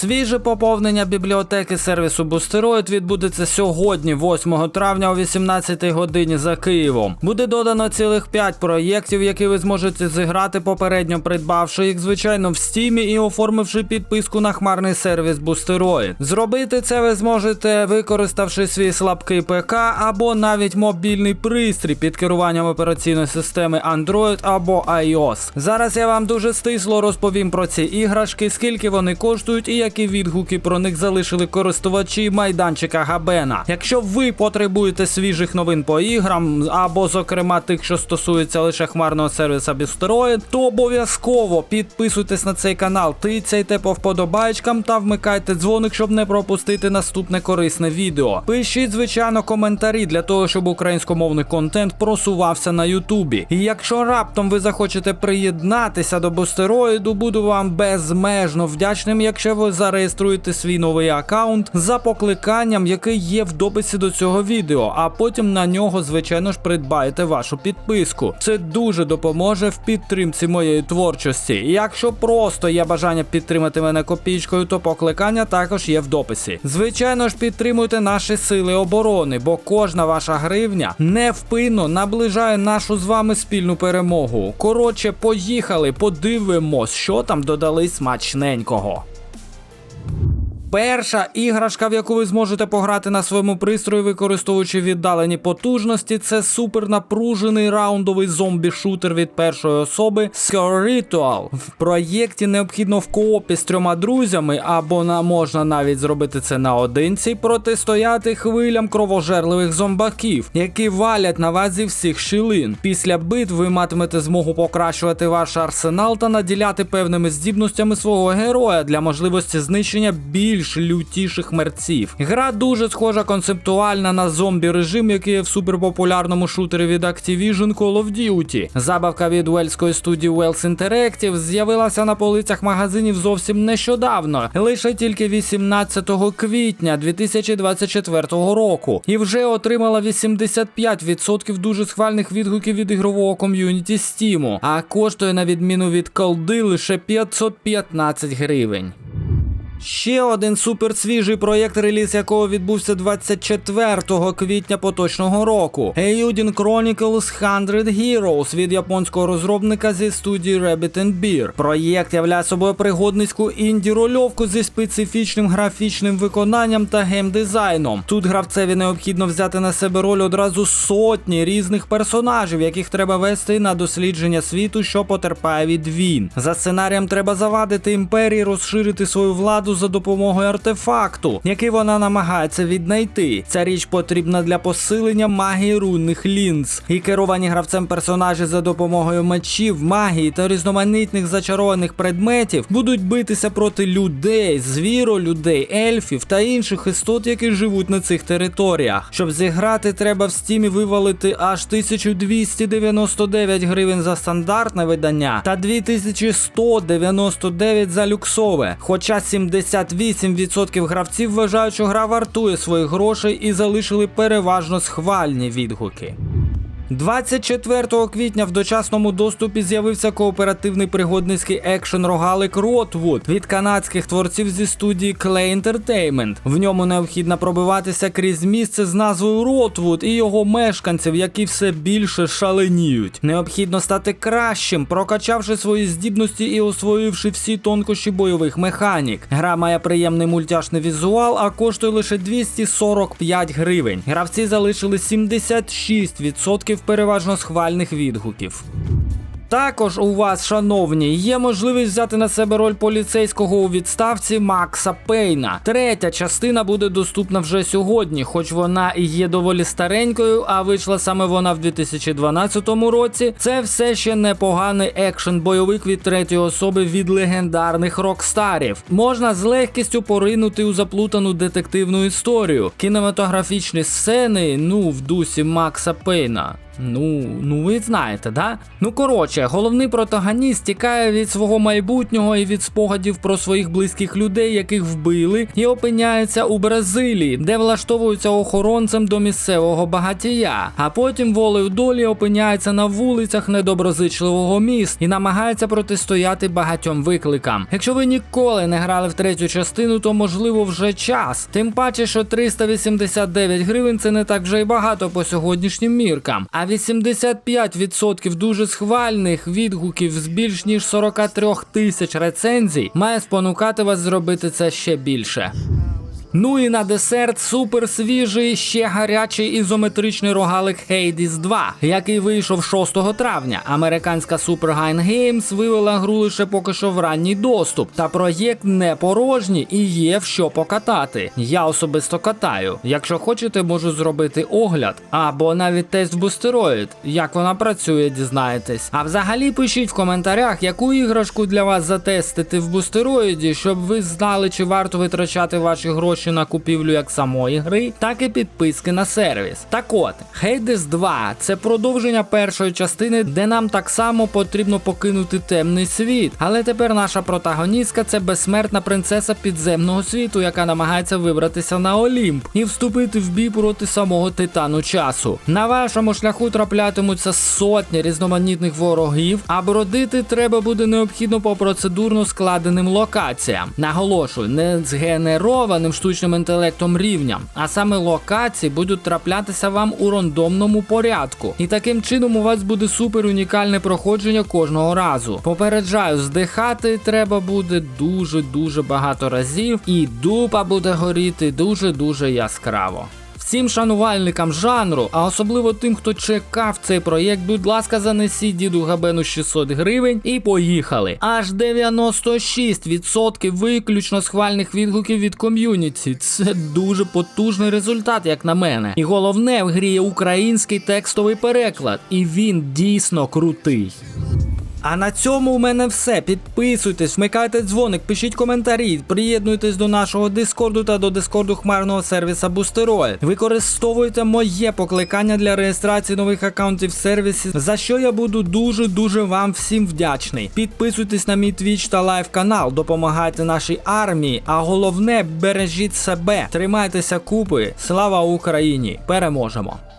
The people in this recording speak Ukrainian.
Свіже поповнення бібліотеки сервісу Бустероїд відбудеться сьогодні, 8 травня о 18 годині за Києвом. Буде додано цілих 5 проєктів, які ви зможете зіграти попередньо придбавши їх, звичайно, в стімі і оформивши підписку на хмарний сервіс Бустероїд. Зробити це ви зможете, використавши свій слабкий ПК або навіть мобільний пристрій під керуванням операційної системи Android або iOS. Зараз я вам дуже стисло розповім про ці іграшки, скільки вони коштують і які відгуки про них залишили користувачі майданчика Габена. Якщо ви потребуєте свіжих новин по іграм, або, зокрема, тих, що стосуються лише хмарного сервіса Бістероїд, то обов'язково підписуйтесь на цей канал, тицяйте по вподобайкам та вмикайте дзвоник, щоб не пропустити наступне корисне відео. Пишіть, звичайно, коментарі для того, щоб українськомовний контент просувався на Ютубі. І якщо раптом ви захочете приєднатися до бустероїду, буду вам безмежно вдячним, якщо ви зареєструєте свій новий аккаунт за покликанням, який є в дописі до цього відео, а потім на нього, звичайно ж, придбаєте вашу підписку. Це дуже допоможе в підтримці моєї творчості. Якщо просто є бажання підтримати мене копійкою, то покликання також є в дописі. Звичайно ж, підтримуйте наші сили оборони, бо кожна ваша гривня невпинно наближає нашу з вами спільну перемогу. Коротше, поїхали, подивимось, що там додали смачненького. Перша іграшка, в яку ви зможете пограти на своєму пристрої, використовуючи віддалені потужності, це супернапружений раундовий зомбі-шутер від першої особи Score Ritual. В проєкті необхідно в коопі з трьома друзями, або на можна навіть зробити це наодинці, протистояти хвилям кровожерливих зомбаків, які валять на вас зі всіх щілин. Після битв ви матимете змогу покращувати ваш арсенал та наділяти певними здібностями свого героя для можливості знищення більш лютіших мерців. Гра дуже схожа концептуальна на зомбі режим, який є в суперпопулярному шутері від Activision Call of Duty. Забавка від уельської студії Wells Interactive з'явилася на полицях магазинів зовсім нещодавно, лише тільки 18 квітня 2024 року, і вже отримала 85% дуже схвальних відгуків від ігрового ком'юніті Steam, а коштує на відміну від колди лише 515 гривень. Ще один суперсвіжий проєкт, реліз якого відбувся 24 квітня поточного року. Eiyuden Chronicles 100 Heroes від японського розробника зі студії Rabbit and Beer. Проєкт являє собою пригодницьку інді-рольовку зі специфічним графічним виконанням та геймдизайном. Тут гравцеві необхідно взяти на себе роль одразу сотні різних персонажів, яких треба вести на дослідження світу, що потерпає від війн. За сценарієм треба завадити імперії, розширити свою владу за допомогою артефакту, який вона намагається віднайти. Ця річ потрібна для посилення магії рунних лінз. І керовані гравцем персонажі за допомогою мечів, магії та різноманітних зачарованих предметів будуть битися проти людей, звіролюдей, ельфів та інших істот, які живуть на цих територіях. Щоб зіграти, треба в стімі вивалити аж 1299 гривень за стандартне видання та 2199 за люксове. Хоча 78% гравців вважають, що гра вартує своїх грошей і залишили переважно схвальні відгуки. 24 квітня в дочасному доступі з'явився кооперативний пригодницький екшен рогалик Ротвуд від канадських творців зі студії Clay Entertainment. В ньому необхідно пробиватися крізь місце з назвою Ротвуд і його мешканців, які все більше шаленіють. Необхідно стати кращим, прокачавши свої здібності і освоївши всі тонкощі бойових механік. Гра має приємний мультяшний візуал, а коштує лише 245 гривень. Гравці залишили 76% переважно схвальних відгуків. Також у вас, шановні, є можливість взяти на себе роль поліцейського у відставці Макса Пейна. Третя частина буде доступна вже сьогодні, хоч вона і є доволі старенькою, а вийшла саме вона в 2012 році. Це все ще непоганий екшен бойовик від третьої особи від легендарних рокстарів. Можна з легкістю поринути у заплутану детективну історію, кінематографічні сцени, ну в дусі Макса Пейна. Ну, ну ви знаєте, да? Ну коротше, головний протагоніст тікає від свого майбутнього і від спогадів про своїх близьких людей, яких вбили, і опиняється у Бразилії, де влаштовується охоронцем до місцевого багатія. А потім волею долі опиняється на вулицях недоброзичливого міста і намагається протистояти багатьом викликам. Якщо ви ніколи не грали в третю частину, то можливо вже час. Тим паче, що 389 гривень це не так вже й багато по сьогоднішнім міркам. А 85% дуже схвальних відгуків з більш ніж 43 тисяч рецензій має спонукати вас зробити це ще більше. Ну і на десерт супер свіжий, ще гарячий ізометричний рогалик Hades 2, який вийшов 6 травня. Американська Supergine Games вивела гру лише поки що в ранній доступ. Та проєкт не порожній і є в що покатати. Я особисто катаю. Якщо хочете, можу зробити огляд або навіть тест бустероїд. Як вона працює, дізнаєтесь. А взагалі пишіть в коментарях, яку іграшку для вас затестити в бустероїді, щоб ви знали, чи варто витрачати ваші гроші на купівлю як самої гри, так і підписки на сервіс. Так от, Hades 2 це продовження першої частини, де нам так само потрібно покинути темний світ. Але тепер наша протагоністка це безсмертна принцеса підземного світу, яка намагається вибратися на Олімп і вступити в бій проти самого титану часу. На вашому шляху траплятимуться сотні різноманітних ворогів, а бродити треба буде необхідно по процедурно складеним локаціям. Наголошую, не згенерованим штучним інтелектом рівня, а саме локації будуть траплятися вам у рандомному порядку. І таким чином у вас буде супер унікальне проходження кожного разу. Попереджаю, здихати треба буде дуже дуже багато разів, і дупа буде горіти дуже дуже яскраво. Всім шанувальникам жанру, а особливо тим, хто чекав цей проєкт, будь ласка, занесіть діду Габену 600 гривень і поїхали. Аж 96% виключно схвальних відгуків від ком'юніті. Це дуже потужний результат, як на мене. І головне в грі є український текстовий переклад, і він дійсно крутий. А на цьому у мене все. Підписуйтесь, вмикайте дзвоник, пишіть коментарі, приєднуйтесь до нашого дискорду та до дискорду хмарного сервіса Boosteroid. Використовуйте моє покликання для реєстрації нових аккаунтів в сервісі, за що я буду дуже дуже вам всім вдячний. Підписуйтесь на мій Twitch та лайв канал, допомагайте нашій армії, а головне бережіть себе, тримайтеся купи. Слава Україні! Переможемо!